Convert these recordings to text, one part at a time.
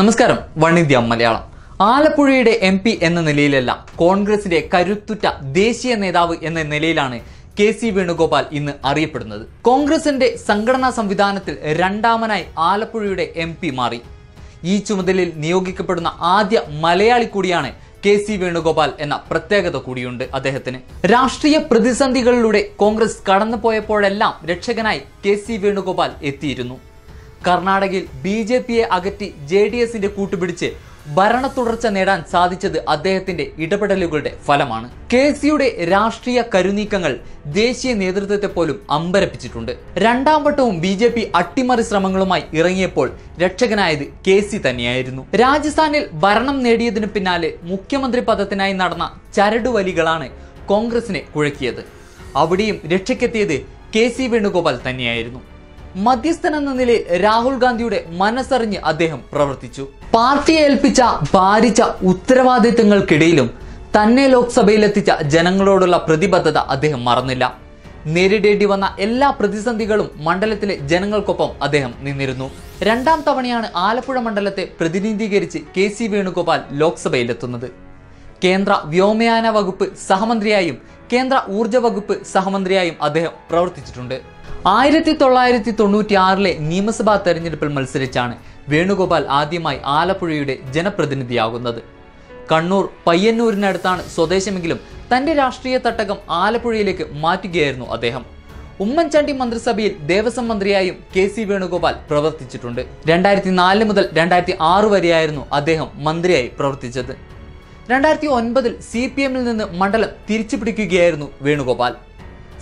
നമസ്കാരം ഇന്ത്യ മലയാളം. ആലപ്പുഴയുടെ എം പി എന്ന നിലയിലല്ല കോൺഗ്രസിന്റെ കരുത്തുറ്റ ദേശീയ നേതാവ് എന്ന നിലയിലാണ് കെ സി വേണുഗോപാൽ ഇന്ന് അറിയപ്പെടുന്നത്. കോൺഗ്രസിന്റെ സംഘടനാ സംവിധാനത്തിൽ രണ്ടാമനായി ആലപ്പുഴയുടെ എം പി മാറി. ഈ ചുമതലയിൽ നിയോഗിക്കപ്പെടുന്ന ആദ്യ മലയാളി കൂടിയാണ് കെ സി വേണുഗോപാൽ എന്ന പ്രത്യേകത കൂടിയുണ്ട് അദ്ദേഹത്തിന്. രാഷ്ട്രീയ പ്രതിസന്ധികളിലൂടെ കോൺഗ്രസ് കടന്നുപോയപ്പോഴെല്ലാം രക്ഷകനായി കെ സി വേണുഗോപാൽ എത്തിയിരുന്നു. കർണാടകയിൽ ബി ജെ പിയെ അകറ്റി ജെ ഡി എസിന്റെ കൂട്ടുപിടിച്ച് ഭരണ തുടർച്ച നേടാൻ സാധിച്ചത് അദ്ദേഹത്തിന്റെ ഇടപെടലുകളുടെ ഫലമാണ്. കെ സിയുടെ രാഷ്ട്രീയ കരുനീക്കങ്ങൾ ദേശീയ നേതൃത്വത്തെ പോലും അമ്പരപ്പിച്ചിട്ടുണ്ട്. രണ്ടാം വട്ടവും ബി ജെ പി അട്ടിമറി ശ്രമങ്ങളുമായി ഇറങ്ങിയപ്പോൾ രക്ഷകനായത് കെ സി തന്നെയായിരുന്നു. രാജസ്ഥാനിൽ ഭരണം നേടിയതിനു പിന്നാലെ മുഖ്യമന്ത്രി പദത്തിനായി നടന്ന ചരടുവലികളാണ് കോൺഗ്രസിനെ കുഴക്കിയത്. അവിടെയും രക്ഷയ്ക്കെത്തിയത് കെ സി വേണുഗോപാൽ തന്നെയായിരുന്നു. മധ്യസ്ഥൻ എന്ന നിലയിൽ രാഹുൽ ഗാന്ധിയുടെ മനസ്സറിഞ്ഞ് അദ്ദേഹം പ്രവർത്തിച്ചു. പാർട്ടിയെ ഏൽപ്പിച്ച ഭാരിച്ച ഉത്തരവാദിത്തങ്ങൾക്കിടയിലും തന്നെ ലോക്സഭയിലെത്തിച്ച ജനങ്ങളോടുള്ള പ്രതിബദ്ധത അദ്ദേഹം മറന്നില്ല. നേരിടേണ്ടി വന്ന എല്ലാ പ്രതിസന്ധികളും മണ്ഡലത്തിലെ ജനങ്ങൾക്കൊപ്പം അദ്ദേഹം നിന്നിരുന്നു. രണ്ടാം തവണയാണ് ആലപ്പുഴ മണ്ഡലത്തെ പ്രതിനിധീകരിച്ച് കെ സി വേണുഗോപാൽ ലോക്സഭയിലെത്തുന്നത്. കേന്ദ്ര വ്യോമയാന വകുപ്പ് സഹമന്ത്രിയായും കേന്ദ്ര ഊർജ വകുപ്പ് സഹമന്ത്രിയായും അദ്ദേഹം പ്രവർത്തിച്ചിട്ടുണ്ട്. ആയിരത്തി തൊള്ളായിരത്തി തൊണ്ണൂറ്റി ആറിലെ നിയമസഭാ തെരഞ്ഞെടുപ്പിൽ മത്സരിച്ചാണ് വേണുഗോപാൽ ആദ്യമായി ആലപ്പുഴയുടെ ജനപ്രതിനിധിയാകുന്നത്. കണ്ണൂർ പയ്യന്നൂരിനടുത്താണ് സ്വദേശമെങ്കിലും തന്റെ രാഷ്ട്രീയ തട്ടകം ആലപ്പുഴയിലേക്ക് മാറ്റുകയായിരുന്നു അദ്ദേഹം. ഉമ്മൻചാണ്ടി മന്ത്രിസഭയിൽ ദേവസ്വം മന്ത്രിയായും കെ സി വേണുഗോപാൽ പ്രവർത്തിച്ചിട്ടുണ്ട്. രണ്ടായിരത്തി നാല് മുതൽ രണ്ടായിരത്തി ആറ് വരെയായിരുന്നു അദ്ദേഹം മന്ത്രിയായി പ്രവർത്തിച്ചത്. രണ്ടായിരത്തി ഒൻപതിൽ സി പി എമ്മിൽ നിന്ന് മണ്ഡലം തിരിച്ചു പിടിക്കുകയായിരുന്നു വേണുഗോപാൽ.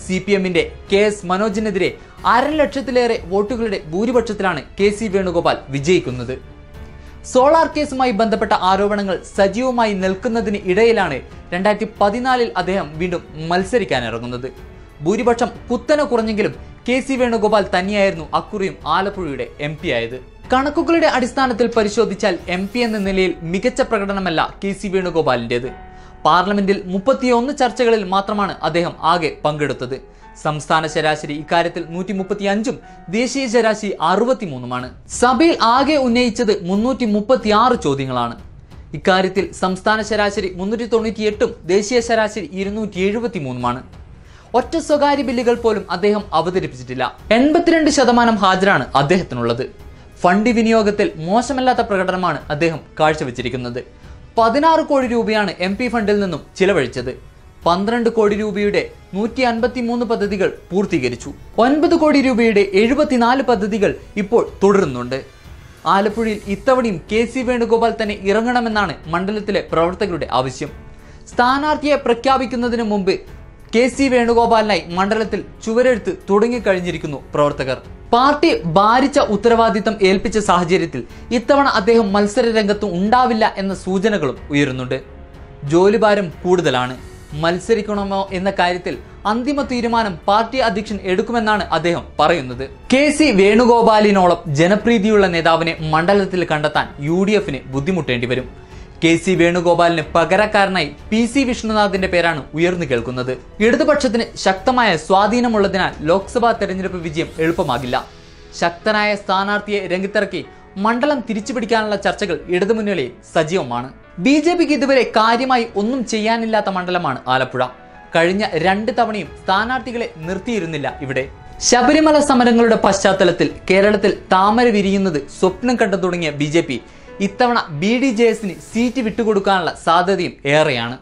സി പി എമ്മിന്റെ കെ എസ് മനോജിനെതിരെ അര ലക്ഷത്തിലേറെ വോട്ടുകളുടെ ഭൂരിപക്ഷത്തിലാണ് കെ സി വേണുഗോപാൽ വിജയിക്കുന്നത്. സോളാർ കേസുമായി ബന്ധപ്പെട്ട ആരോപണങ്ങൾ സജീവമായി നിൽക്കുന്നതിന് ഇടയിലാണ് രണ്ടായിരത്തി പതിനാലിൽ അദ്ദേഹം വീണ്ടും മത്സരിക്കാനിറങ്ങുന്നത്. ഭൂരിപക്ഷം കുത്തനെ കുറഞ്ഞെങ്കിലും കെ സി വേണുഗോപാൽ തന്നെയായിരുന്നു അക്കുറിയും ആലപ്പുഴയുടെ എം ആയത്. കണക്കുകളുടെ അടിസ്ഥാനത്തിൽ പരിശോധിച്ചാൽ എം പി എന്ന നിലയിൽ മികച്ച പ്രകടനമല്ല കെ സി വേണുഗോപാലിന്റെത് പാർലമെന്റിൽ മുപ്പത്തിയൊന്ന് ചർച്ചകളിൽ മാത്രമാണ് അദ്ദേഹം ആകെ പങ്കെടുത്തത്. സംസ്ഥാന ശരാശരി ഇക്കാര്യത്തിൽ നൂറ്റി മുപ്പത്തി അഞ്ചും ദേശീയ ശരാശരി അറുപത്തിമൂന്നുമാണ്. സഭയിൽ ആകെ ഉന്നയിച്ചത് മുന്നൂറ്റി മുപ്പത്തി ആറ് ചോദ്യങ്ങളാണ്. ഇക്കാര്യത്തിൽ സംസ്ഥാന ശരാശരി മുന്നൂറ്റി തൊണ്ണൂറ്റി എട്ടും ദേശീയ ശരാശരി ഇരുന്നൂറ്റി എഴുപത്തി മൂന്നുമാണ് ഒറ്റ സ്വകാര്യ ബില്ലുകൾ പോലും അദ്ദേഹം അവതരിപ്പിച്ചിട്ടില്ല. എൺപത്തിരണ്ട് ശതമാനം ഹാജരാണ് അദ്ദേഹത്തിനുള്ളത്. ഫണ്ട് വിനിയോഗത്തിൽ മോശമല്ലാത്ത പ്രകടനമാണ് അദ്ദേഹം കാഴ്ചവെച്ചിരിക്കുന്നത്. പതിനാറ് കോടി രൂപയാണ് എം പി ഫണ്ടിൽ നിന്നും ചിലവഴിച്ചത്. പന്ത്രണ്ട് കോടി രൂപയുടെ നൂറ്റി അൻപത്തി മൂന്ന് പദ്ധതികൾ പൂർത്തീകരിച്ചു. ഒൻപത് കോടി രൂപയുടെ എഴുപത്തിനാല് പദ്ധതികൾ ഇപ്പോൾ തുടരുന്നുണ്ട്. ആലപ്പുഴയിൽ ഇത്തവണയും കെ സി വേണുഗോപാൽ തന്നെ ഇറങ്ങണമെന്നാണ് മണ്ഡലത്തിലെ പ്രവർത്തകരുടെ ആവശ്യം. സ്ഥാനാർത്ഥിയെ പ്രഖ്യാപിക്കുന്നതിന് മുമ്പ് കെ സി വേണുഗോപാലിനായി മണ്ഡലത്തിൽ ചുവരെഴുത്ത് തുടങ്ങിക്കഴിഞ്ഞിരിക്കുന്നു പ്രവർത്തകർ. പാർട്ടി ഭാരിച്ച ഉത്തരവാദിത്തം ഏൽപ്പിച്ച സാഹചര്യത്തിൽ ഇത്തവണ അദ്ദേഹം മത്സര രംഗത്ത് ഉണ്ടാവില്ല എന്ന സൂചനകളും ഉയരുന്നുണ്ട്. ജോലിഭാരം കൂടുതലാണ്. മത്സരിക്കണമോ എന്ന കാര്യത്തിൽ അന്തിമ തീരുമാനം പാർട്ടി അധ്യക്ഷൻ എടുക്കുമെന്നാണ് അദ്ദേഹം പറയുന്നത്. കെ സി വേണുഗോപാലിനോളം ജനപ്രീതിയുള്ള നേതാവിനെ മണ്ഡലത്തിൽ കണ്ടെത്താൻ യു ഡി എഫിന് ബുദ്ധിമുട്ടേണ്ടി വരും. കെ സി വേണുഗോപാലിന് പകരക്കാരനായി പി സി വിഷ്ണുനാഥിന്റെ പേരാണ് ഉയർന്നു കേൾക്കുന്നത്. ഇടതുപക്ഷത്തിന് ശക്തമായ സ്വാധീനമുള്ളതിനാൽ ലോക്സഭാ തെരഞ്ഞെടുപ്പ് വിജയം എളുപ്പമാകില്ല. ശക്തനായ സ്ഥാനാർത്ഥിയെ രംഗത്തിറക്കി മണ്ഡലം തിരിച്ചുപിടിക്കാനുള്ള ചർച്ചകൾ ഇടതുമുന്നണി സജീവമാണ്. ബി ജെ പിക്ക് ഇതുവരെ കാര്യമായി ഒന്നും ചെയ്യാനില്ലാത്ത മണ്ഡലമാണ് ആലപ്പുഴ. കഴിഞ്ഞ രണ്ട് തവണയും സ്ഥാനാർത്ഥികളെ നിർത്തിയിരുന്നില്ല ഇവിടെ. ശബരിമല സമരങ്ങളുടെ പശ്ചാത്തലത്തിൽ കേരളത്തിൽ താമര വിരിയുന്നത് സ്വപ്നം കണ്ടു തുടങ്ങിയ ബി ഇത്തവണ ബി ഡി ജെ എസിന് സീറ്റ് വിട്ടുകൊടുക്കാനുള്ള സാധ്യതയും ഏറെയാണ്.